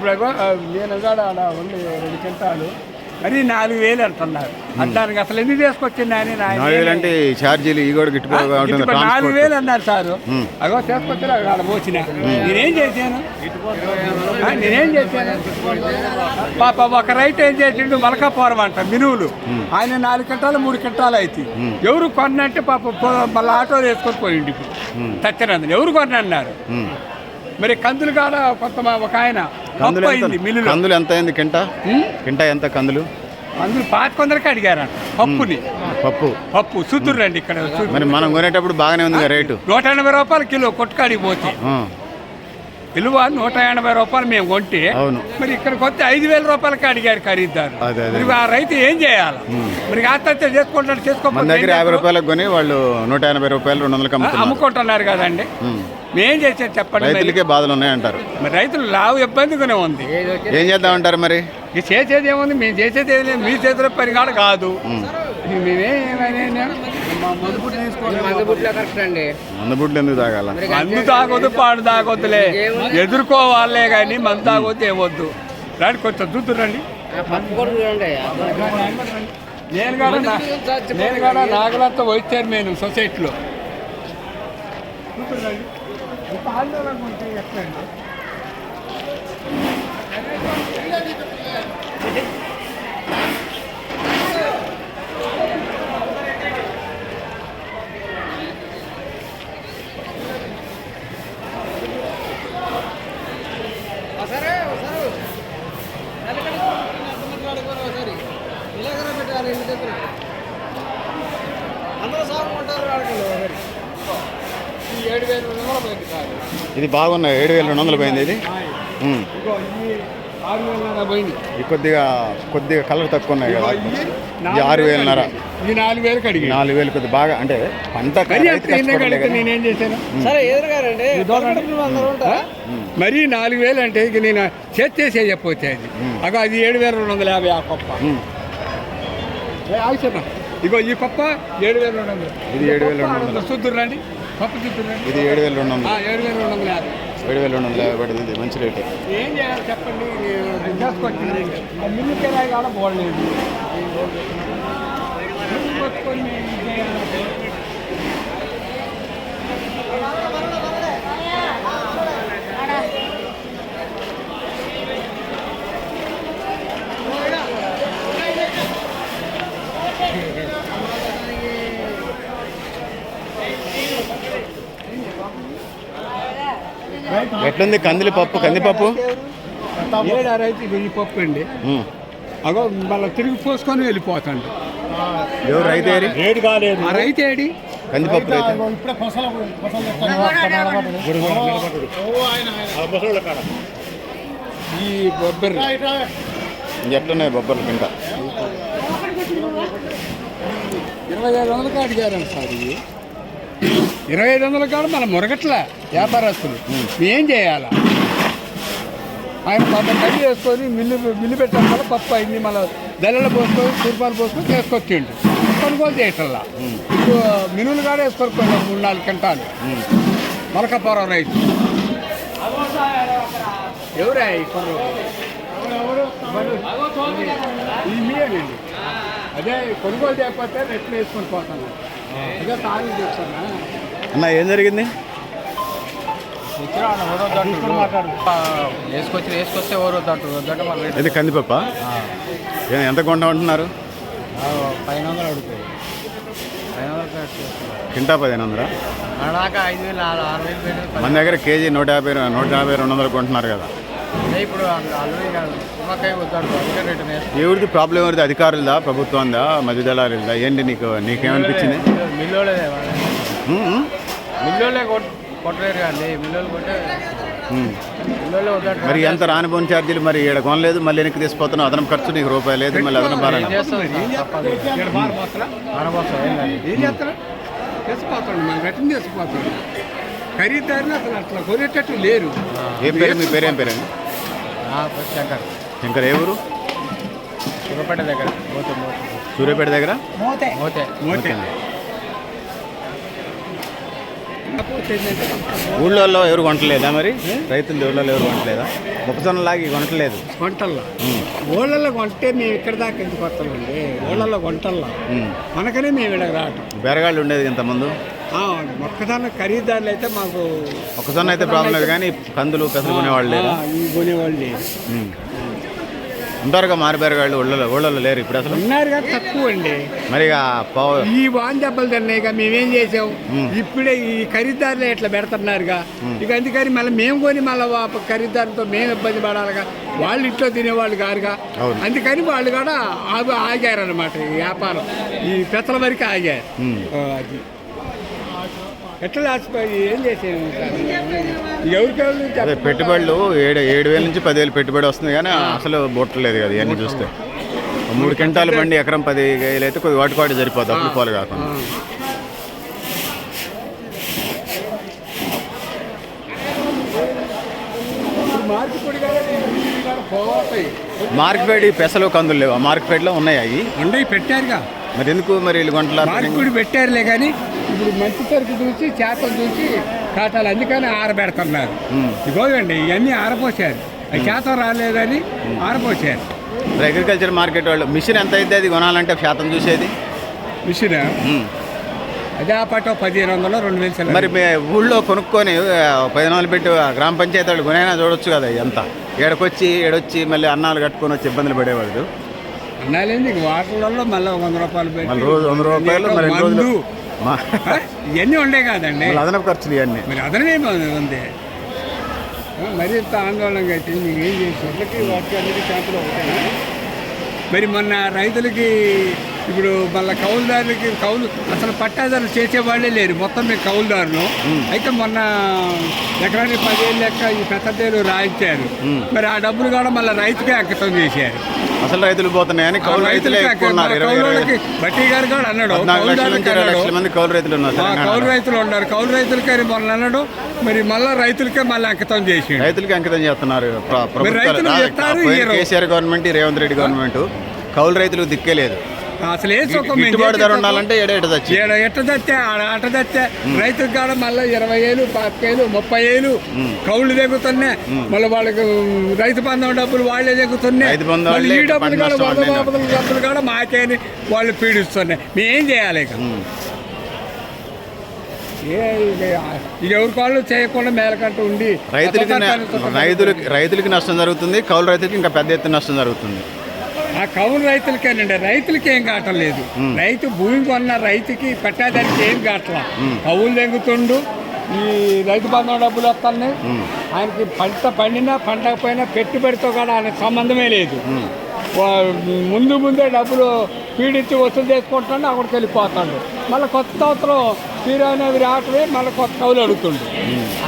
ఇప్పుడు నేను కూడా ఆడ ఉంది రెండు క్వింటాలు మరి నాలుగు వేలు అంటున్నారు. దానికి అసలు ఎందుకు తీసుకొచ్చింది అని నాయన? నాలుగు వేలు అంటే ఛార్జీలు ఈ కూడా నాలుగు వేలు అన్నారు సారు. అగో తీసుకొచ్చిన ఆడ పోసిన. నేనేం చేశాను? నేనేం చేశాను? పాప ఒక రైతు ఏం చేసిండు? మలకాపురం అంట మినువులు. ఆయన నాలుగు గంటలు మూడు గంటలు అయితే ఎవరు కొన్నంటే పాప మళ్ళీ ఆటో వేసుకొని పోయిండు ఇప్పుడు. తచ్చినందుని ఎవరు కొన్నారు. మరి కందులు కాడ కొంత ఒక ఆయన కందులు ఎంత కందులు ఎంత అయింది కింట? కింట ఎంత కందులు? అందులో పాతి కొందరికి అడిగారంట. పప్పుని. పప్పు. పప్పు. సుతురు రండి ఇక్కడ. మరి మనం కొనేటప్పుడు బాగానే ఉంది రేటు. నూట ఎనభై రూపాయలు కిలో కొట్టుకాడికి పోతే. ఆ, విలువ నూట ఎనభై రూపాయలు మేము కొంటే అవును. మరి ఇక్కడికి వస్తే ఐదు వేల రూపాయలకి అడిగారు ఖరీదారు. అదే, అదే. మరి ఆ రైతు ఏం చేయాలి? మరి ఆత్మహత్య చేసుకుంటాడు మన చేసుకోకపోతే దగ్గర యాభై? రూపాయలకు కొని వాళ్ళు నూట ఎనభై రూపాయలు రెండు వందలకి అమ్ముతున్నారు. అమ్ముకుంటున్నారు కదండి. ఉమ్. మేం చేసేది చెప్పండి. రైతులకే బాధలు ఉన్నాయంటారు. మరి రైతులు లావు ఇబ్బందిగానే ఉంది. ఏం చేద్దామంటారు మరి? ఇక చేసేది ఏముంది? మేము చేసేది ఏం లేదు. మీ చేతిలో పని కాదు. కాదు మేమేమైనా మందుబుడ్లు ఎందుకు తాగాల? మందు తాగొద్దు పాడు తాగొద్దులే. ఎదుర్కోవాలే కానీ మందు తాగొద్దు ఏవద్దు రండి కొంచెం కూడా చూడండి నేను కూడా నేను కూడా నాగలతో వైస్ చైర్మన్ సొసైటీలో. ఆందోళన ఉంటే ఎట్లండి? ఈ ఏడు వేల రెండు వందలు పోయింది కాదు. ఇది బాగున్నాయి. ఏడు వేల రెండు వందలు పోయింది ఇది. ఉమ్. ఇగో ఈ కొద్దిగా కొద్దిగా కలర్ తక్కువ ఉన్నాయి కదా. ఇది ఆరు వేలన్నర. ఈ నాలుగు వేలకు అడిగి నాలుగు వేలు కొద్ది బాగా అంటే పంట. నేనేం చేశాను? మరి నాలుగు వేలు అంటే ఇక నేను చేతి చేసే చెప్పొచ్చే అది అగో అది ఏడు వేల రెండు వందల యాభై ఆ పప్ప. ఇగో ఈ పప్ప ఏడు వేల రెండు వందలు. ఇది ఏడు వేల రెండు వందలు. చూద్దురు రండి. పప్పు రండి ఇది ఏడు వేల రెండు వందలు. ఏడు వేల రెండు వందల యాభై. ఏడు వేల రెండు వందల యాభై పడింది. మంచి రేటు. ఏం చేయాలి చెప్పండి? నేను చేసుకొచ్చింది ఆ మిల్లు కిరాయి కూడా మిల్లు కొట్టుకొని ఎట్లుంది కందిలి పప్పు కందిపప్పు? ఏడా రైతు ఇది పప్పు అండి. అగో మళ్ళీ తిరిగి పోసుకొని వెళ్ళిపోతాండి. ఎవరు రైతు రేటు కాలేదు. ఆ రైతు ఏడి? కందిపప్పు రైతు. ఈ బొబ్బరి ఇది ఎట్లున్నాయి బొబ్బర్లు కింద ఇరవై ఐదు వందలకి అడిగారంట సార్ ఇవి. ఇరవై ఐదు వందల కాడ మన మురగట్ల వ్యాపారస్తులు. ఏం చేయాలా? ఆయన పాపం కట్టి వేసుకొని మిల్లు మిల్లు పెట్టడం వల్ల పప్పు అయింది మళ్ళీ దళలు పోసుకొని కుర్పాలు పోసుకొని తీసుకొచ్చిండు. కొనుగోలు చేయటల్లా ఇప్పుడు మినువులు కాడ వేసుకొని మూడు నాలుగు గంటలు మొలకపురం రైతు ఎవరా ఈ అదే కొనుగోలు చేయకపోతే రెట్లు వేసుకొని పోతాను. అదే తాగి చేస్తానా అన్న ఏం జరిగింది? వేసుకొచ్చి వేసుకొస్తే వద్దంటే ఇది కందిపప్ప ఎంత కొంటా ఉంటున్నారు పైన వందలు అడుగుతాయి. పైన వందలు కట్ పదిహేను మనదాకా ఐదు వేలు ఆరు ఆరు వేలు మన దగ్గర కేజీ నూట యాభై నూట యాభై రెండు వందలు కొంటున్నారు కదా. ఇప్పుడు ఎవరిది ప్రాబ్లం ఎవరిది? అధికారులదా? ప్రభుత్వందా? మధ్య దళారులదా ఏంటి నీకు నీకేమనిపించింది? ఉమ్, మిల్లోలే కొట్ కొట్టలేరు కానీ మిల్లోలు కొట్టే. మిల్లోలే వద్దాడు మరి ఎంత రానిపోని ఛార్జీలు మరి ఇక్కడ కొనలేదు మళ్ళీ వెనక్కి తీసుకుపోతున్నావు అదనం ఖర్చు నీకు రూపాయి లేదు మళ్ళీ అదనం భారం తెచ్చిపోతాడు మనం రిటర్న్ తెచ్చిపోతాడు ఖరీదారులు అసలు అట్లా కొనేటట్టు లేరు. ఏ పేరు? మీ పేరు? ఏం పేరు శంకర్. శంకర్ ఏ ఊరు? శివపేట దగ్గర మోతే మోతే. సూర్యాపేట దగ్గర? మోతే. మోతే. ఓకే. ఊళ్ళల్లో ఎవరు కొనట్లేదా మరి? రైతులు ఊళ్ళలో ఎవరు కొనట్లేదా మొక్కజొన్న లాగి కొనట్లేదు వంటల్లో? ఉమ్, ఊళ్ళల్లో కొంటే మేము ఇక్కడ దాకా ఎందుకు వస్తామండి? ఊళ్ళల్లో వంటల్లో? ఉమ్. మనకనే మేము ఇక్కడ రావటం. బెరగాళ్ళు ఉండేది ఇంతకుముందు? ఆ, మొక్కజొన్న ఖరీదారులు అయితే మాకు మొక్కజొన్న అయితే ప్రాబ్లం లేదు కానీ కందులు పెసలు కొనేవాళ్ళు ఈ కొనేవాళ్ళు ఉమ్. ఉంటారుగా మారి బెరగాళ్ళు ఊళ్ళలో ఊళ్ళలో లేరు ఇప్పుడు అసలు. ఉన్నారు కదా తక్కువ అండి మరి ఇక పావు ఈ వాన్ దెబ్బలు తిన్నాయిగా మేమేం చేసాం. ఇప్పుడే ఈ ఖరీదారులు ఇట్లా పెడుతున్నారుగా. ఇక అందుకని మళ్ళీ మేము కొని మళ్ళీ ఖరీదారులతో మేము ఇబ్బంది పడాలిగా. వాళ్ళు ఇంట్లో తినేవాళ్ళు కారుగా. అవును. అందుకని వాళ్ళు కూడా ఆగి ఆగారనమాట ఈ వ్యాపారం. ఈ పెత్తల వరకు ఆగారు అది. ఎట్లా లాసిపోయి ఏం ఎవరికెవరు చెప్ప- పెట్టుబడులు ఏడు ఏడు వేల నుంచి పదివేలు పెట్టుబడి వస్తుంది కానీ అసలు బొట్టలేదు కదా ఇవన్నీ చూస్తే. మూడు క్వింటాల బండి ఎకరం పది వేలు అయితే కొద్ది వాటి వాటి సరిపోతుంది అప్పుడు పాలు. కాకుండా. మార్కెట్ పెసలు కందులు లేవు. మార్కెట్లో ఉన్నాయి అవి? ఉండయి పెట్టారుగా. మరి ఎందుకు మరి వీళ్ళు మార్కుడు పెట్టారులే కానీ ఇప్పుడు మంచి సరుకు చూసి చేపలు చూసి కాటాలు అందుకని ఆరబెడుతున్నారు. ఇదిగోండి ఇవన్నీ ఆరపోసారు ఆ శాతం రాలేదని ఆరపోసారు మరి అగ్రికల్చర్ మార్కెట్ వాళ్ళు మిషన్ ఎంత అయితే అది కొనాలంటే శాతం చూసేది? మిషన్. అదే ఆ పాట పదిహేను వందలు రెండు వేలు. మరి ఊళ్ళో కొనుక్కొని పది వందలు పెట్టి గ్రామ పంచాయతీ వాళ్ళు కొనైనా చూడొచ్చు కదా ఎంత ఏడకొచ్చి ఏడొచ్చి మళ్ళీ అన్నాలు కట్టుకొని వచ్చి ఇబ్బందులు పడేవాళ్ళు. అన్నాలేంది వాటర్లలో మళ్ళీ వంద రూపాయలు పెట్టి రోజు వంద రూపాయలు ఇవన్నీ ఉండే కాదండి. అదనపు ఖర్చులు ఇవన్నీ మరి అదనే ఉంది. మరి ఇంత ఆందోళనగా అయితే మీకు ఏం చేసి వాటికి అన్నిటి క్యాంపులు ఒకటే మరి మొన్న రైతులకి ఇప్పుడు మళ్ళీ కౌలుదారులకి కౌలు అసలు పట్టాదారులు చేసేవాళ్ళే లేరు. మొత్తం మేము కౌలుదారులు. అయితే మొన్న ఎకరానికి పదివేలు లెక్క ఈ పెద్దలు రాయించారు. మ్మ్. మరి ఆ డబ్బులు కూడా మళ్ళీ రైతుకే అంకితం చేశారు. అసలు రైతులు పోతున్నాయని కౌలు రైతులే ఎక్కువ ఉన్నారు. ఇరవై బట్టి గారు కూడా అన్నాడు. లక్షల మంది కౌలు రైతులు ఉన్నారు కౌలు రైతులు ఉన్నారు. కౌలు రైతులకే మొన్న అన్నాడు. మరి మళ్ళీ రైతులకే మళ్ళీ అంకితం చేసిండు. రైతులకి అంకితం చేస్తున్నారు. KCR government Revanth Reddy government కౌలు రైతులకు దిక్కే లేదు. అసలు ఏ సుఖం గిట్టుబాటు ధర ఉండాలంటే ఏడేట తెచ్చి? ఈడ ఎట్ట తెస్తే ఆడ అట్ట తెస్తే రైతుకి కాడ మళ్ళీ ఇరవై ఏళ్ళు పాతికేలు ముప్పై ఏళ్ళు కౌళ్ళు తెగుతున్నాయి మళ్ళీ వాళ్ళకి రైతు బంధం డబ్బులు వాళ్ళే తెగుతున్నాయి మళ్ళీ ఈ డబ్బులు కూడా వంద బాబుల డబ్బులు కూడా మాకేని వాళ్ళు పీడిస్తున్నాయి మేమేం చేయాలి ఇక? ఎవరి కాళ్ళు చేయకుండా మేలకంటూ ఉండి రైతులకి రైతులకి రైతులకి నష్టం జరుగుతుంది కౌలు రైతులకి ఇంకా పెద్ద ఎత్తున నష్టం జరుగుతుంది. ఆ కౌలు రైతులకేనండి. రైతులకి ఏం కావటం లేదు. రైతు భూమి కొన్న రైతుకి పట్టాదానికి ఏం కావట్లా. కౌలు తెగుతుండు ఈ రైతు బంధం డబ్బులు వస్తున్నాయి. ఆయనకి పంట పండినా పండకపోయినా పెట్టుబడితో కూడా ఆయనకు సంబంధమే లేదు. ముందు ముందే డబ్బులు పీడించి వసూలు చేసుకుంటాడు అక్కడికి వెళ్ళిపోతాడు. మళ్ళీ కొత్త సంవత్సరం తీరనేవి రావటమే మళ్ళీ కొత్త కౌలు అడుగుతుండు.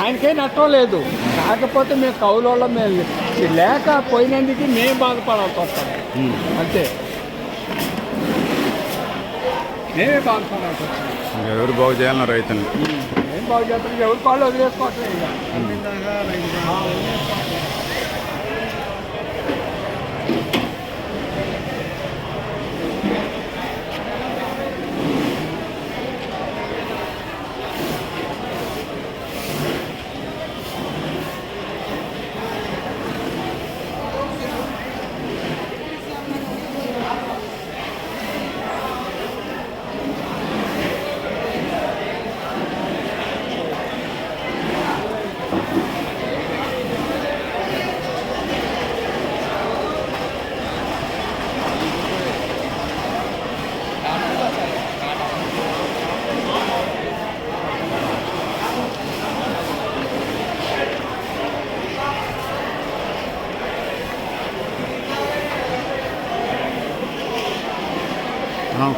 ఆయనకేం నష్టం లేదు. కాకపోతే మేము కౌలు వల్ల మేము ఈ లేక పోయినందుకు మేము బాధపడాల్సి వస్తాం అంతే. మేమే బాధపడాల్సి వస్తాం ఇంకా ఎవరు బాగు చేయాలన్న రైతుని. ఏం బాగు చేస్తాం ఎవరు కాళ్ళు వదిలేసుకోవట్లేదు.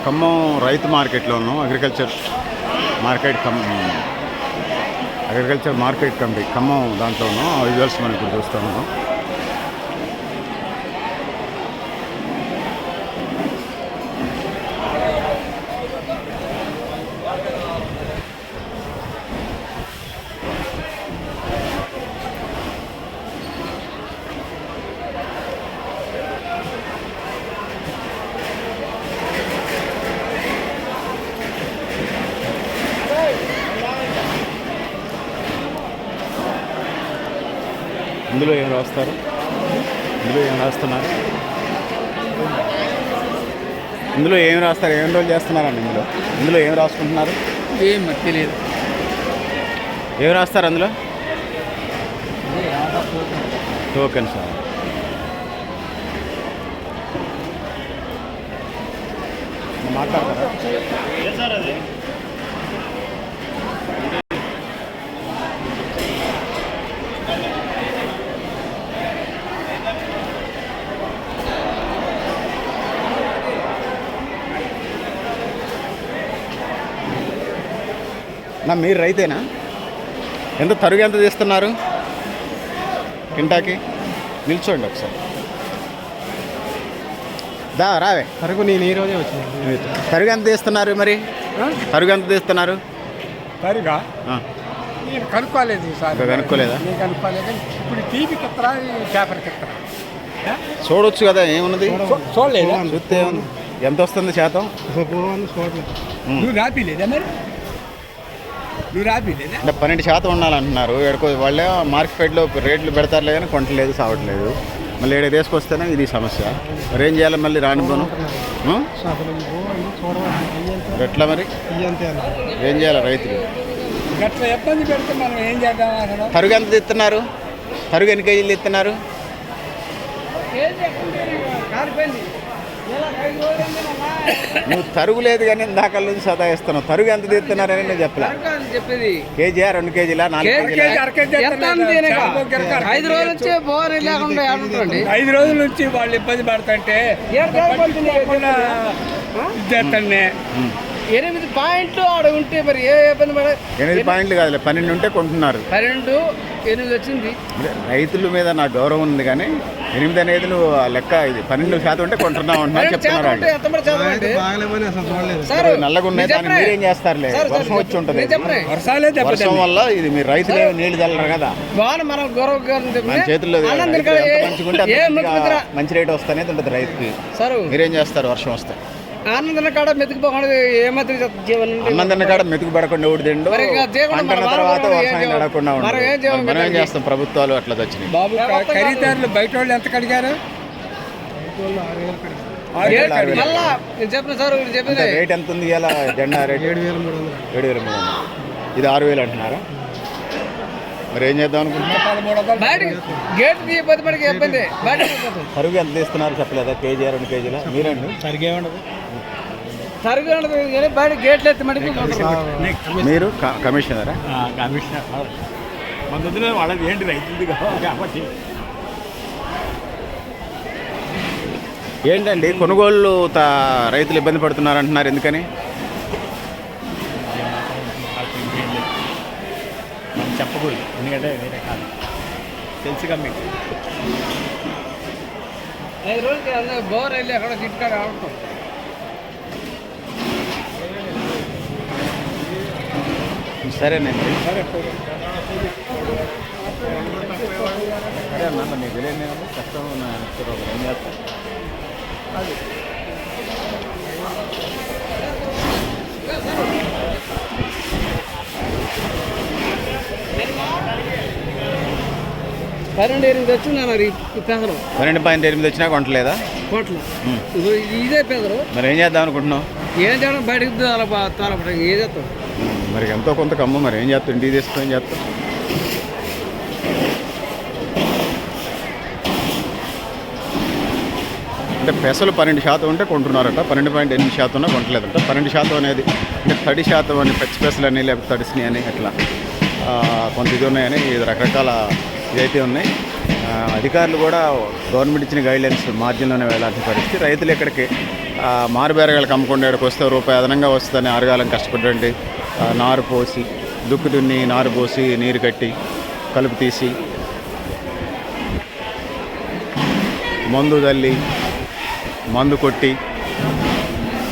ఖమ్మం రైతు మార్కెట్లో ఉన్నాం agriculture market Khammam agriculture market committee Khammam దాంట్లో ఉన్నాం ఆ విజువల్స్ మనం ఇప్పుడు చూస్తూ ఉన్నాం ఇందులో ఏం రాస్తారు? ఇందులో ఏం రాస్తున్నారు? ఇందులో ఏం రాస్తారు? ఏం రోజులు చేస్తున్నారండి ఇందులో? ఇందులో ఏం రాసుకుంటున్నారు? ఏం తెలియదు. ఏం రాస్తారు అందులో? Token sir. మాట్లాడతారా? నా మీరు రైతేనా? ఎంత తరుగు ఎంత తీస్తున్నారు? కింటాకి? నిల్చోండి ఒకసారి. దా రావే. సరుకు నేను ఈ రోజే వచ్చింది. తరుగు ఎంత తీస్తున్నారు మరి? తరుగు ఎంత తీస్తున్నారు? సరిగా ఆ, నేను కనుక్కోలేదు సార్ కనుక్కోలేదా? నేను కనుక్కోలేదు. ఇప్పుడు టీవీకి ఎత్తరా పేపర్కి ఎత్తరా చూడొచ్చు కదా ఏమున్నది? చూడలేదా? చూస్తే ఎంత వస్తుంది శాతం? చూడలేదు. నువ్వు రాపిలేదా మరి? అంటే పన్నెండు శాతం ఉండాలంటున్నారు. ఎక్కడికో వాళ్ళే మార్కెట్లో రేట్లు పెడతారులే కానీ కొంటలేదు సావట్లేదు. మళ్ళీ ఏడ తీసుకొస్తేనే ఇది సమస్య. మరి ఏం చేయాలి మళ్ళీ రానిపోను? ఎట్లా మరి? ఏం చేయాలి రైతులు? తరుగు ఎంత ఇస్తున్నారు తరుగు ఎన్ని కేజీలు ఇస్తున్నారు నువ్వు తరుగు లేదు కానీ ఇందాక నుంచి సతాయిస్తున్నావు. తరుగు ఎంత తీస్తున్నారని నేను చెప్పలే. చెప్పేది. కేజీయా రెండు కేజీలా ఐదు రోజుల నుంచి బోర్ లేకుండా ఐదు రోజుల నుంచి వాళ్ళు ఇబ్బంది పడుతుంటే ఏడు ఎనిమిది పాయింట్లు ఆడ ఉంటే మరి ఏ ఇబ్బంది పడ ఎనిమిది పాయింట్లు కాదులే పన్నెండు ఉంటే కొంటున్నారు. పన్నెండు ఎనిమిది వచ్చింది. రైతుల మీద నాకు గౌరవం ఉంది కానీ ఎనిమిది అనేది నువ్వు ఆ లెక్క ఇది పన్నెండు శాతం ఉంటే కొంటున్నావు అంటున్నా చెప్తున్నారు సార్ నల్లగా ఉన్నాయి నేను దాన్ని. మీరేం చేస్తారులే? వర్షం వచ్చి ఉంటుంది. వర్షం వల్ల ఇది మీరు రైతులే నీళ్ళు చల్లరు కదా. మనం చేతుల్లో మంచి రేట్ వస్తేనే ఉంటుంది రైతుకి. సార్. మీరేం చేస్తారు? వర్షం వస్తే. ఆనందం కాడ మెతికిపోకుండా ఏమాత్రం జీవనం తిన్న కాడ మెతుకు పడకుండా ఊడి తిండు మన తర్వాత వారం వర్షం నడకుండా మనం ఏం? చేస్తాం? ప్రభుత్వాలు అట్లా వచ్చినాయి. బాబు ఖరీదారులు బయట వాళ్ళు ఎంత కడిగారు? రేట్ ఎంత ఉంది ఇలా జెండా రేట్? ఏడు వేల మూడు వందలు. ఏడు వేల మూడు వందలు ఇది ఆరు వేలు అంటున్నారా? మరి ఏం చేద్దాం అనుకుంటున్నారు. సరుగు ఎంత తీస్తున్నారు చెప్పలేదా? కేజీ రెండు కేజీలా? మీరండి. సరిగ్గా ఉండదు. బయట గేట్లు ఎత్తి మటుకు. మీరు క- కమిషనరా? కమిషనర్. మన వాళ్ళది ఏంటి రైతులది కాబట్టి. ఏంటండి కొనుగోళ్ళు త- రైతులు ఇబ్బంది పడుతున్నారు అంటున్నారు ఎందుకని? మనం చెప్పకూడదు ఎందుకంటే వేరే కాదు. తెలుసుగా మీకు. బోర్ వెళ్ళి అక్కడ గిట్టుకాడ ఆడుతాం సరేనండి. సరే సరే అన్న మరి నీకు తెలియదు నేను కష్టం ఏం చేస్తాను పన్నెండు ఎనిమిది వచ్చింది అన్నారు ఈ పెదరు పన్నెండు పాయింట్ ఎనిమిది వచ్చినా కొంటలేదా? కోట్లు. ఇదే పెదరు మరి ఏం చేద్దాం అనుకుంటున్నావు? ఏం చేయడం బయటకు తల తలపడం ఏం చేస్తాం మరి ఎంతో కొంత కమ్ము మరి ఏం చేస్తాం ఇంటికి తీసుకొని ఏం చేస్తావు? అంటే పెసలు పన్నెండు శాతం ఉంటే కొంటున్నారట. పన్నెండు పాయింట్ ఎనిమిది శాతం ఉన్నా కొంటలేదంట. పన్నెండు శాతం అనేది అంటే తడి శాతం అని పచ్చి పెసలు అని లేకపోతే తడిసిని అని అట్లా కొంత ఇది ఉన్నాయని ఇది రకరకాల ఇదైతే ఉన్నాయి. అధికారులు కూడా గవర్నమెంట్ ఇచ్చిన గైడ్లైన్స్ మార్జిన్లోనే వెళ్ళాల్సిన పరిస్థితి. రైతులు ఇక్కడికి ఆ, మారుబేరగాళ్ళకి అమ్ముకుంటే ఇక్కడికి వస్తే రూపాయి అదనంగా వస్తుందని ఆరుగాలం కష్టపడండి నారు పోసి దుక్కు దున్ని నారు పోసి నీరు కట్టి కలుపు తీసి మందు తల్లి మందు కొట్టి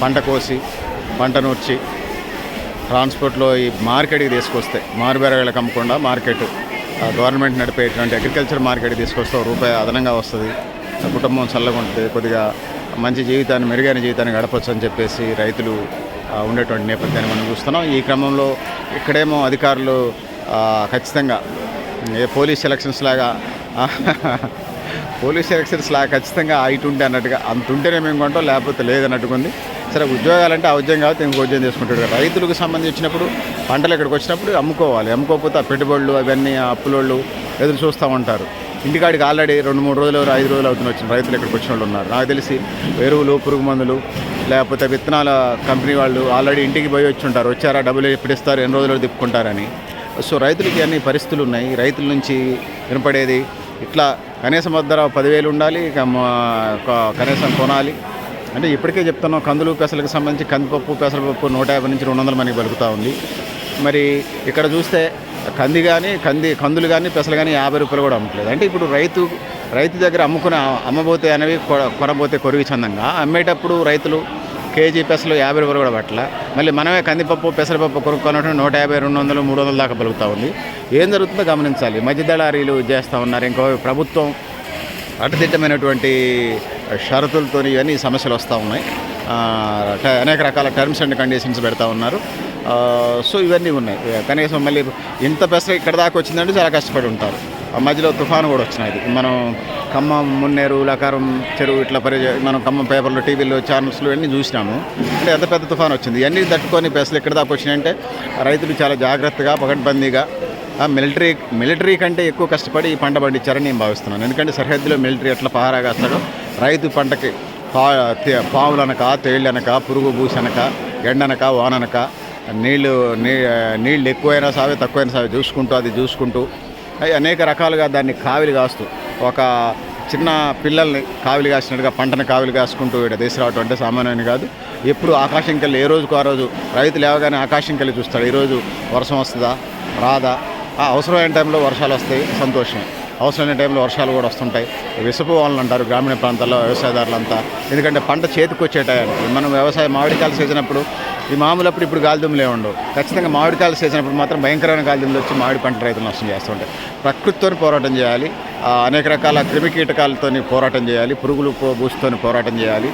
పంట కోసి పంట నూర్చి ట్రాన్స్పోర్ట్లో ఈ మార్కెట్కి తీసుకొస్తే మారుబేరగాళ్ళకి అమ్మకుండా మార్కెట్. ఆ, గవర్నమెంట్ నడిపేటువంటి అగ్రికల్చర్ మార్కెట్కి తీసుకొస్తే రూపాయి అదనంగా వస్తుంది. కుటుంబం చల్లగా ఉంటుంది కొద్దిగా మంచి జీవితాన్ని మెరుగైన జీవితాన్ని గడపచ్చు అని చెప్పేసి రైతులు ఉండేటువంటి నేపథ్యాన్ని మనం చూస్తున్నాం. ఈ క్రమంలో ఇక్కడేమో అధికారులు ఖచ్చితంగా ఏ పోలీస్ సెలక్షన్స్ లాగా పోలీస్ ఎలక్షన్స్ లాగా ఖచ్చితంగా ఐటు ఉంటే అన్నట్టుగా అంత ఉంటేనే మేము కొంటాం లేకపోతే లేదన్నట్టుగా ఉంది సరే ఉద్యోగాలంటే ఆ ఉద్యోగం కాబట్టి ఇంకో ఉద్యోగం చేసుకుంటాడు రైతులకు సంబంధించినప్పుడు పంటలు ఇక్కడికి వచ్చినప్పుడు అమ్ముకోవాలి. అమ్ముకోకపోతే ఆ పెట్టుబడులు అవన్నీ అప్పులోళ్ళు ఎదురు చూస్తూ ఉంటారు. ఇంటికాడికి ఆల్రెడీ రెండు మూడు రోజులు ఐదు రోజులు అవుతున్న వచ్చిన రైతులు ఇక్కడికి వచ్చిన వాళ్ళు ఉన్నారు. నాకు తెలిసి ఎరువులు పురుగు మందులు లేకపోతే విత్తనాల కంపెనీ వాళ్ళు ఆల్రెడీ ఇంటికి పోయి వచ్చి ఉంటారు. వచ్చారా? డబ్బులు ఎప్పుడు ఇస్తారు? ఎన్ని రోజులు తిప్పుకుంటారని. సో రైతులకి అన్ని పరిస్థితులు ఉన్నాయి. రైతుల నుంచి వినపడేది ఇట్లా కనీసం వద్ద పదివేలు ఉండాలి ఇక మా- కనీసం కొనాలి. అంటే ఇప్పటికే చెప్తున్నాం కందులు పెసలకు సంబంధించి కందిపప్పు పెసరపప్పు నూట యాభై నుంచి రెండు వందల మనకి పలుకుతూ ఉంది. మరి ఇక్కడ చూస్తే కంది కానీ కంది కందులు కానీ పెసలు కానీ యాభై రూపాయలు కూడా అమ్మట్లేదు. అంటే ఇప్పుడు రైతు రైతు దగ్గర అమ్ముకుని అమ్మబోతే అనేవి కొనబోతే కొరివి చందంగా. అమ్మేటప్పుడు రైతులు కేజీ పెసలు యాభై రూపాయలు కూడా పట్ల మళ్ళీ మనమే కందిపప్పు పెసరపప్పు కొనుక్కొనట్టు నూట యాభై రెండు వందలు మూడు వందల దాకా పలుకుతూ ఉంది. ఏం జరుగుతుందో గమనించాలి. మధ్య దళారీలు చేస్తూ ఉన్నారు. ఇంకో ప్రభుత్వం అటుదిట్టమైనటువంటి షరతులతో ఇవన్నీ సమస్యలు వస్తూ ఉన్నాయి. అనేక రకాల టర్మ్స్ అండ్ కండిషన్స్ పెడతా ఉన్నారు. సో ఇవన్నీ ఉన్నాయి. కనీసం మళ్ళీ ఇంత పెసర ఇక్కడ దాకా వచ్చిందంటే చాలా కష్టపడి ఉంటారు. ఆ మధ్యలో తుఫాను కూడా వచ్చినాయి మనం ఖమ్మం మున్నేరు లకారం చెరువు ఇట్లా పరి మనం ఖమ్మం పేపర్లో టీవీలో ఛానల్స్లో అన్నీ చూసినాము. అంటే ఎంత పెద్ద తుఫాను వచ్చింది. ఇవన్నీ తట్టుకొని పెసలు ఇక్కడ దాకా వచ్చినాయంటే రైతులు చాలా జాగ్రత్తగా పకడ్బందీగా ఆ మిలిటరీ మిలిటరీ కంటే ఎక్కువ కష్టపడి ఈ పంట పండించారని నేను భావిస్తున్నాను. ఎందుకంటే సరిహద్దులో మిలిటరీ ఎట్లా పహారా కాస్తాడో రైతు పంటకి పా తే- పావులనక తేళ్ళనక పురుగు భూసనక ఎండనక వాననక నీళ్ళు నీ నీళ్ళు ఎక్కువైనా సావే తక్కువైనా సావే చూసుకుంటూ అది చూసుకుంటూ. అనేక రకాలుగా దాన్ని కావిలి కాస్తూ ఒక చిన్న పిల్లల్ని కావిలి కాసినట్టుగా పంటను కావిలి కాసుకుంటూ ఇక్కడ తీసుకురావటం అంటే సామాన్యమైన కాదు. ఎప్పుడు ఆకాశం కెళ్ళి ఏ రోజుకు ఆ రోజు రైతు లేవగానే ఆకాశం కెళ్ళి చూస్తాడు. ఈరోజు వర్షం వస్తుందా? రాదా? ఆ అవసరమైన టైంలో వర్షాలు వస్తాయి సంతోషమే. అవసరమైన టైంలో వర్షాలు కూడా వస్తుంటాయి. విసుపు వాళ్ళు అంటారు గ్రామీణ ప్రాంతాల్లో వ్యవసాయదారులంతా. ఎందుకంటే పంట చేతికి వచ్చే మనం వ్యవసాయం మామిడికాయలు చేసినప్పుడు ఈ మామూలు అప్పుడు ఇప్పుడు గాలిదుమ్ములే ఉండవు. ఖచ్చితంగా మామిడికాయలు చేసినప్పుడు మాత్రం భయంకరమైన గాలిదుమ్ములు వచ్చి మామిడి పంట రైతులు నష్టం చేస్తుంటాయి ప్రకృతితో పోరాటం చేయాలి. అనేక రకాల క్రిమి కీటకాలతో పోరాటం చేయాలి. పురుగులు బూసుతో పోరాటం చేయాలి.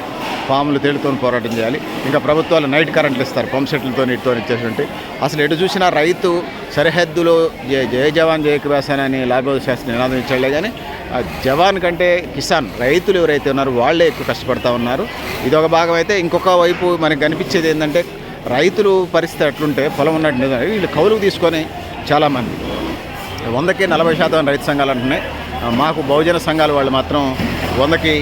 పాములు తేలితో పోరాటం చేయాలి. ఇంకా ప్రభుత్వాలు నైట్ కరెంట్లు ఇస్తారు. పంప్ సెట్లతో నీటితో ఇచ్చేసి అసలు ఎటు చూసినా రైతు సరిహద్దులో జయ జయ జవాన్ జయ కిసాన్ అని లాభోద్ శాస్త్రి నినాదం ఇచ్చాడే కానీ జవాన్ కంటే కిసాన్ రైతులు ఎవరైతే ఉన్నారో వాళ్ళే ఎక్కువ కష్టపడతా ఉన్నారు. ఇది ఒక భాగం అయితే ఇంకొక వైపు మనకు కనిపించేది ఏంటంటే రైతులు పరిస్థితి ఎట్లుంటే పొలం ఉన్నట్టు వీళ్ళు కౌలుకు తీసుకొని చాలామంది. వందకి నలభై శాతం రైతు సంఘాలు అంటున్నాయి. మాకు బహుజన సంఘాల వాళ్ళు మాత్రం వందకి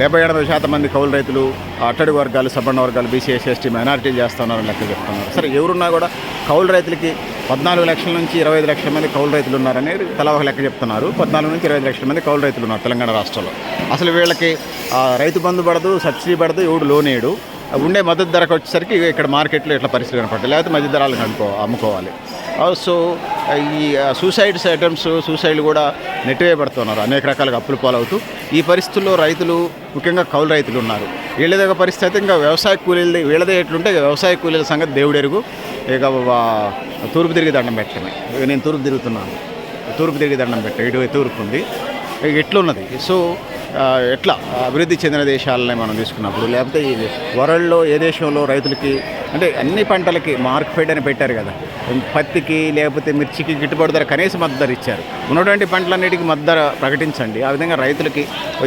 డెబ్బై ఎనభై శాతం మంది కౌలు రైతులు అట్టడి వర్గాలు సబ్బండ వర్గాలు బీసీఎస్ ఎస్టీ మైనారిటీలు చేస్తున్నారని లెక్క చెప్తున్నారు. సరే ఎవరున్నా కూడా కౌలు రైతులకి పద్నాలుగు లక్షల నుంచి ఇరవై ఐదు లక్షల మంది కౌలు రైతులు ఉన్నారని తలా ఒక లెక్క చెప్తున్నారు. పద్నాలుగు నుంచి ఇరవై ఐదు లక్షల మంది కౌలు రైతులు ఉన్నారు తెలంగాణ రాష్ట్రంలో. అసలు వీళ్ళకి రైతు బంధు పడదు సబ్సిడీ పడదు ఎవడు లోన్ వేయడు. ఉండే మద్దతు ధరకు వచ్చేసరికి ఇక్కడ మార్కెట్లో ఇట్లా పరిస్థితులు కనపడతాయి. లేకపోతే మధ్య ధరలకు అనుకో అమ్ముకోవాలి. సో ఈ సూసైడ్స్ ఐటమ్స్ సూసైడ్లు కూడా నెట్టివేయబడుతున్నారు. అనేక రకాలుగా అప్పులు పాలవుతూ ఈ పరిస్థితుల్లో రైతులు ముఖ్యంగా కౌలు రైతులు ఉన్నారు. వీళ్ళ దగ్గర పరిస్థితి అయితే ఇంకా వ్యవసాయ కూలీలది వీళ్ళదే ఎట్లుంటే వ్యవసాయ కూలీల సంగతి దేవుడెరుగు. ఇక వా- తూర్పు తిరిగి దండం పెట్టడమే. ఇక నేను తూర్పు తిరుగుతున్నాను. తూర్పు తిరిగి దండం పెట్ట ఇటు తూర్పు ఉంది. ఇక ఎట్లున్నది సో ఎట్లా అభివృద్ధి చెందిన దేశాలనే మనం తీసుకున్నప్పుడు లేకపోతే ఈ వరల్డ్లో ఏ దేశంలో రైతులకి అంటే అన్ని పంటలకి మార్క్ ఫెడ్ అని పెట్టారు కదా పత్తికి లేకపోతే మిర్చికి గిట్టుబాటు ధర కనీస మద్దతు ధర ఇచ్చారు. ఉన్నటువంటి పంటలన్నిటికీ మద్దతు ధర ప్రకటించండి. ఆ విధంగా రైతులకి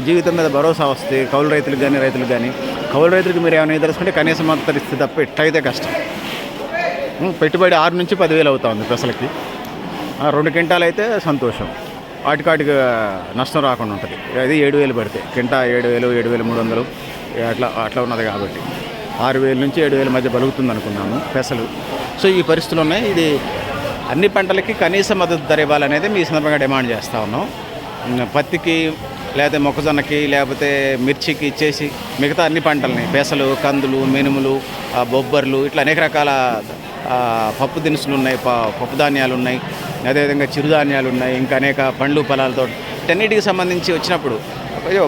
జీవితం మీద భరోసా వస్తే కౌలు రైతులకు కానీ రైతులకు కానీ కౌలు రైతులకు మీరు ఏమైనా తెలుసుకుంటే కనీస మద్దతు ధర ఇస్తే తప్ప ఎట్లయితే కష్టం. పెట్టుబడి ఆరు నుంచి పదివేలు అవుతా ఉంది పెసలకి రెండు క్వింటాలు అయితే సంతోషం. వాటికాటికి నష్టం రాకుండా ఉంటుంది. అది ఏడు వేలు పడితే కింటా ఏడు వేలు ఏడు వేలు మూడు వందలు అట్లా అట్లా ఉన్నది కాబట్టి. ఆరు వేల నుంచి ఏడు వేల మధ్య బలుగుతుంది అనుకున్నాము పెసలు. సో ఈ పరిస్థితులు ఉన్నాయి. ఇది అన్ని పంటలకి కనీస మద్దతు ధర ఇవ్వాలనేది మీ సందర్భంగా డిమాండ్ చేస్తూ ఉన్నాం. పత్తికి లేకపోతే మొక్కజొన్నకి లేకపోతే మిర్చికి ఇచ్చేసి మిగతా అన్ని పంటలని పెసలు కందులు మినుములు బొబ్బర్లు ఇట్లా అనేక రకాల పప్పు దినుసులు ఉన్నాయి ప- పప్పు ధాన్యాలు ఉన్నాయి అదేవిధంగా చిరుధాన్యాలు ఉన్నాయి ఇంకా అనేక పండ్లు ఫలాలతో అన్నిటికి సంబంధించి వచ్చినప్పుడు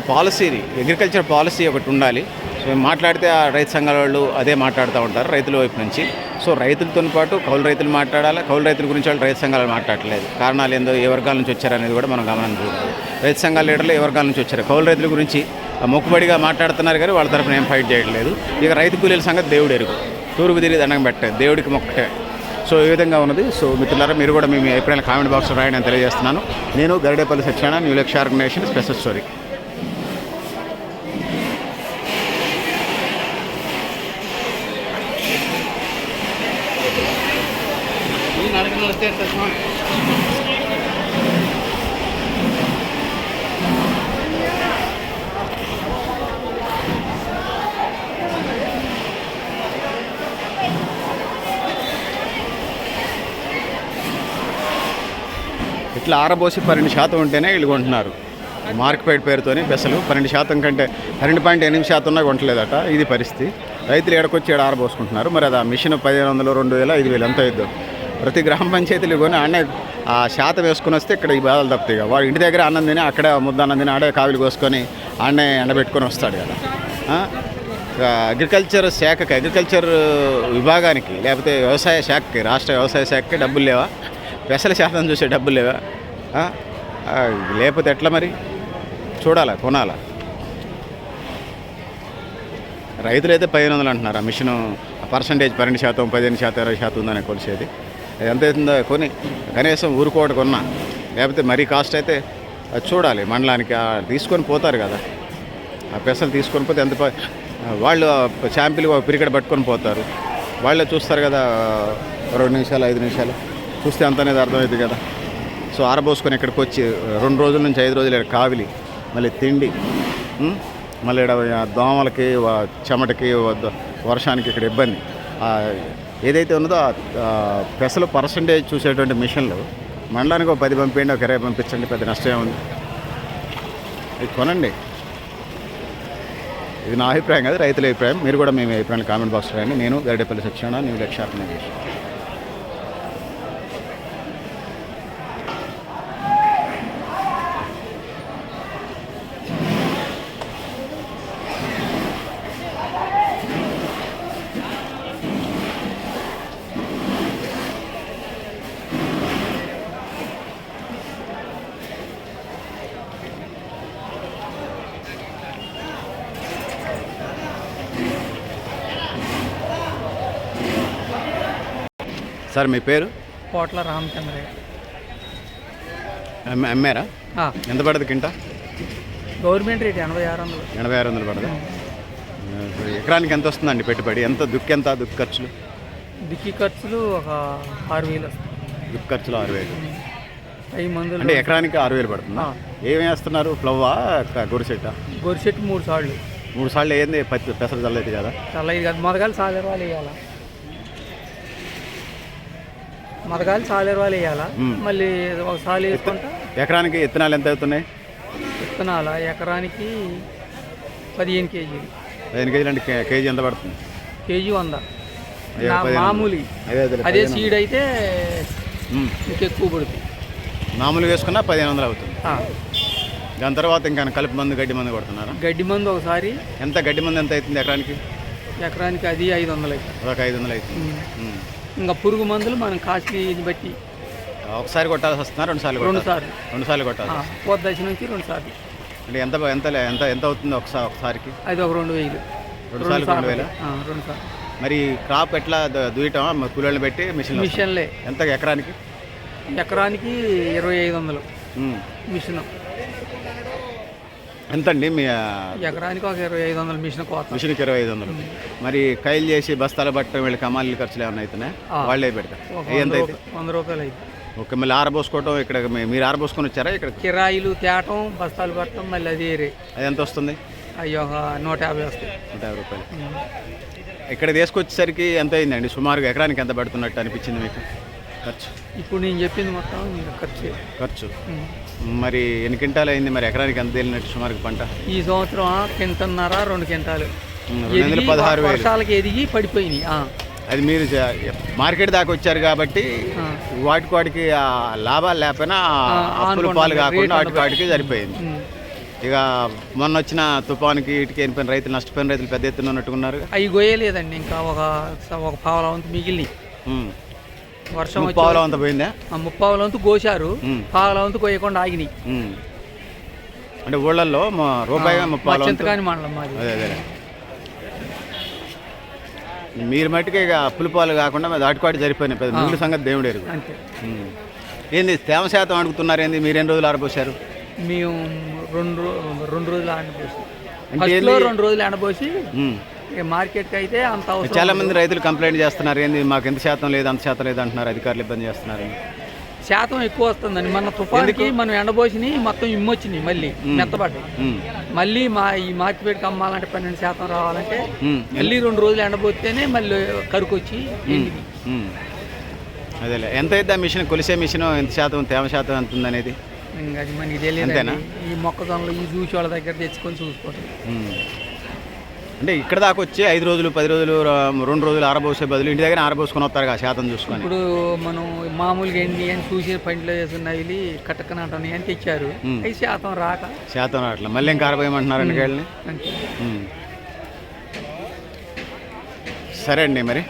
పాలసీ అగ్రికల్చర్ పాలసీ ఒకటి ఉండాలి. సో మాట్లాడితే ఆ రైతు సంఘాల వాళ్ళు అదే మాట్లాడుతూ ఉంటారు రైతుల వైపు నుంచి. సో రైతులతో పాటు కౌలు రైతులు మాట్లాడాలి? కౌలు రైతుల గురించి వాళ్ళు రైతు సంఘాలు మాట్లాడలేదు కారణాలు ఏందో ఏ వర్గాల నుంచి వచ్చారనేది కూడా మనం గమనించాలి రైతు సంఘాల లీడర్లు ఏ వర్గాల నుంచి వచ్చారు? కౌలు రైతుల గురించి మొక్కుబడిగా మాట్లాడుతున్నారు కానీ వాళ్ళ తరపున ఏం ఫైట్ చేయట్లేదు. ఇక రైతు కూలీల సంగతి దేవుడు ఎరుగు. తూర్పు తిరిగి దండం పెట్టే దేవుడికి మొక్కటే సో ఈ విధంగా ఉన్నది. సో మిత్రులారా మీరు కూడా మీ ఎప్పుడైనా కామెంట్ బాక్స్లో రాయని నేను తెలియజేస్తున్నాను. నేను Garidepalli సత్యాన new lakh organisation special story. ఇట్లా ఆరబోసి పన్నెండు శాతం ఉంటేనే వీళ్ళు కొంటున్నారు. మార్క్పేట్ పేరుతోని పెసలు. పన్నెండు శాతం కంటే పన్నెండు పాయింట్ ఎనిమిది శాతం కొంటలేదట. ఇది పరిస్థితి. రైతులు ఏడకొచ్చి ఏడ ఆరబోసుకుంటున్నారు? మరి అది ఆ మిషన్ పదిహేను వందలు రెండు వేల ఐదు వేలు ఎంత అవుద్దో ప్రతి గ్రామ పంచాయతీలు కొని ఆడనే ఆ శాతం వేసుకుని వస్తే ఇక్కడ ఈ బాధలు తప్పుతాయి వాడు ఇంటి దగ్గర అన్నం తిని అక్కడే ముద్ద అన్నం తిని ఆడే కావిలు కోసుకొని ఆడనే ఎండబెట్టుకొని వస్తాడు కదా. ఇక అగ్రికల్చర్ శాఖకి అగ్రికల్చర్ విభాగానికి లేకపోతే వ్యవసాయ శాఖకి రాష్ట్ర వ్యవసాయ శాఖకి డబ్బులు లేవా? పెసల శాతం చూసే డబ్బులు లేవా? లేకపోతే ఎట్లా మరి? చూడాలా కొనాలా? రైతులు అయితే పదిహేను వందలు అంటున్నారు. ఆ మిషన్ పర్సంటేజ్ పన్నెండు శాతం పదిహేను శాతం ఇరవై శాతం ఉందని కొలిసేది. అది ఎంత అవుతుందో కొని కనీసం ఊరుకోటి కొన్నా. లేకపోతే మరీ కాస్ట్ అయితే అది చూడాలి. మండలానికి ఆ తీసుకొని పోతారు కదా. ఆ పెసలు తీసుకొని పోతే ఎంత ప- వాళ్ళు శాంపిల్ పిరికడ పట్టుకొని పోతారు. వాళ్ళే చూస్తారు కదా రెండు నిమిషాలు ఐదు నిమిషాలు. చూస్తే అంత అనేది అర్థమవుతుంది కదా. సో ఆరబోసుకొని ఇక్కడికి వచ్చి రెండు రోజుల నుంచి ఐదు రోజులు కావిలి మళ్ళీ తిండి మళ్ళీ ఇక్కడ దోమలకి చెమటకి వర్షానికి ఇక్కడ ఇబ్బంది. ఏదైతే ఉన్నదో పెసలు పర్సంటేజ్ చూసేటువంటి మిషన్లు మండలానికి ఒక పది పంపించండి ఒక ఇరవై పంపించండి పెద్ద నష్టం ఉంది. ఇది కొనండి. ఇది నా అభిప్రాయం కాదు రైతుల అభిప్రాయం. మీరు కూడా మీ అభిప్రాయాన్ని కామెంట్ బాక్స్ రాయండి. నేను గరిడేపల్లి శిక్షణ న్యూ లక్ష్య చేశాను సార్ మీ పేరు? కోట్ల రామచంద్రయ్య అమ్మ- అమ్మారా ఎంత పడదు కింట? గవర్నమెంట్ రేట్ ఎనభై ఆరు వందలు. ఎనభై ఆరు వందలు పడదా? ఎకరానికి ఎంత వస్తుందండి పెట్టుబడి? ఎంత దుక్కు ఎంత దుక్కు ఖర్చులు? దిక్కి ఖర్చులు ఒక ఆరు వేలు దుక్కు ఖర్చులు ఆరు వేలు. అవి మందులు అంటే ఎకరానికి ఆరు వేలు పడుతుందా? ఏమి వేస్తున్నారు? ఫ్లవ్వా గురిసెట్ట గొరిసెట్టు మూడు సార్లు. మూడు సార్లు ఏంది? పత్తి పెసరు చల్లదు కదా? చాలా ఇది కదా. మొదగాలు సాలేరవాళ్ళు వేయాలా మొదగాలు సాలేరవాళ్ళు వేయాలా. మళ్ళీ ఒక సాలు వేసుకుంటా? ఎకరానికి విత్తనాలు ఎంత అవుతున్నాయి? విత్తనాల ఎకరానికి పదిహేను కేజీలు. పదిహేను కేజీలు అంటే కేజీ ఎంత పడుతుంది? కేజీ వంద. మామూలు. అదే సీడ్ అయితే. ఇంకెక్కువ పడుతుంది. మామూలుగా వేసుకున్నా పదిహేను వందలు అవుతుంది. దాని తర్వాత ఇంకా కలుపు మందు గడ్డి మందు కొడుతున్నారా? గడ్డి మందు ఒకసారి. ఎంత గడ్డి మందు ఎంత అవుతుంది ఎకరానికి? ఎకరానికి అది ఐదు వందలు అవుతుంది. ఒక ఐదు వందలు అవుతుంది. ఇంకా పురుగు మందులు మనం కాస్ట్లీని బట్టి ఒకసారి కొట్టాల్సి వస్తున్నా రెండు సార్లు రెండు సార్లు రెండు సార్లు కొట్టాలి పోత దశ నుంచి రెండు సార్లు. అంటే ఎంత ఎంత ఎంత ఎంత అవుతుంది ఒకసారి ఒకసారికి? అది ఒక రెండు వేలు. రెండు సార్లు రెండు వేల? రెండు సార్లు. మరి క్రాప్ ఎట్లా దు- దుయ్యటం? కూలీలను పెట్టి మిషన్ మిషన్లే. ఎంత ఎకరానికి? ఎకరానికి ఇరవై ఐదు వందలు. మిషన్. ఎంతండి? మీ ఎకరానికి ఒక ఇరవై ఐదు వందలు మిషన్ కోత. మిషన్కి ఇరవై ఐదు వందలు. మరి కైలు చేసి బస్తాలు పట్టడం వీళ్ళకి కమాలి ఖర్చులు ఏమైనా అవుతున్నాయి. వాళ్ళే పెడతారు. ఎంత వంద అయితే? రూపాయలు వంద రూపాయలు అయింది. ఓకే మళ్ళీ ఆరబోసుకోవటం ఇక్కడ మీరు ఆరబోసుకొని వచ్చారా ఇక్కడ? కిరాయిలు తేటం బస్తాలు పట్టడం మళ్ళీ అది అది ఎంత వస్తుంది? అవి ఒక నూట యాభై వస్తాయి నూట యాభై రూపాయలు. ఇక్కడ తీసుకొచ్చేసరికి ఎంత అయిందండి? సుమారుగా ఎకరానికి ఎంత పడుతున్నట్టు అనిపించింది మీకు? ఖర్చు. ఇప్పుడు నేను చెప్పింది మొత్తం ఇంకా ఖర్చు. ఖర్చు. మరి ఎన్ని క్వింటాలు అయింది మరి ఎకరానికి ఎంత తేలినట్టు సుమారుగా పంట? ఈ సంవత్సరం కింటన్నర రెండు క్వింటాలు. పదహారు వర్షాలకి ఎదిగి పడిపోయినాయి అది మీరు మార్కెట్ దాకా వచ్చారు కాబట్టి. వాటికి వాటికి లాభాలు లేకపోయినా అప్పుల. పాలు కాకుండా వాటికి వాటికి సరిపోయింది. ఇక మొన్న వచ్చిన తుఫానికి ఇటుకి వెళ్ళిపోయిన రైతులు నష్టపోయిన రైతులు పెద్ద ఎత్తున ఉన్నట్టుకున్నారు. అవి గోయలేదండి ఇంకా ఒక ఒక పావుల వంతు మిగిలినాయి. వర్షం పావులో అంత పోయిందా? ఆ ముప్పావుల వంతు కోశారు. పావుల వంతు కోయకుండా ఆగినాయి. అంటే ఊళ్ళల్లో మా రూపాయి చింతకాని మండలం మాది. అదే అదే. మీరు మట్టుకు ఇక పులిపాలు కాకుండా మరి దాటిపాటి సరిపోయినాయి పెద్ద మిగులు సంగతి దేవుడు ఎరుగు. అంతే. ఏంది తేమ శాతం అడుగుతున్నారు ఏంది? మీరు ఎన్ని రోజులు ఆరబోసారు మేము రెండు రెండు రోజులు ఆడపోసి? రెండు రోజులు ఆడపోసి మార్కెట్కి అయితే అంత చాలా మంది రైతులు కంప్లైంట్ చేస్తున్నారు ఏంది మాకు ఎంత శాతం లేదు అంత శాతం లేదు అంటున్నారు అధికారులు ఇబ్బంది చేస్తున్నారు. శాతం ఎక్కువ వస్తుందండి. మన తుఫాన్కి మనం ఎండబోసిని మొత్తం ఇమ్మొచ్చినాయి మళ్ళీ మెత్తబడ్డాయి. ఉమ్. మళ్ళీ మా ఈ మార్కెట్కి అమ్మాలంటే పన్నెండు శాతం రావాలంటే. మళ్ళీ రెండు రోజులు ఎండబోతేనే మళ్ళీ కరుకొచ్చి. అదేలే. ఎంత అయితే ఆ మిషన్ కొలిసే మిషన్ ఎంత శాతం తేమ శాతం ఎంత ఉందనేది? ఇంకా అది మనకి? తెలియదు ఈ మొక్కజొన్నలు ఈ చూసి వాళ్ళ దగ్గర తెచ్చుకొని చూసుకోవటం. అంటే ఇక్కడ దాకా వచ్చి ఐదు రోజులు పది రోజులు రెండు రోజులు ఆరబోసే బదులు ఇంటి దగ్గర ఆరబోసుకొని వస్తారు కదా శాతం చూసుకొని. ఇప్పుడు మనం మామూలుగా ఎండి అని చూసి పంటలో వేసుకున్న ఇవి కట్టకనాటం అని తెచ్చారు. అవి శాతం రాక. శాతం అట్లా మళ్ళీ ఇంకా ఆరబోయమంటున్నారు అండి. సరే అండి మరి.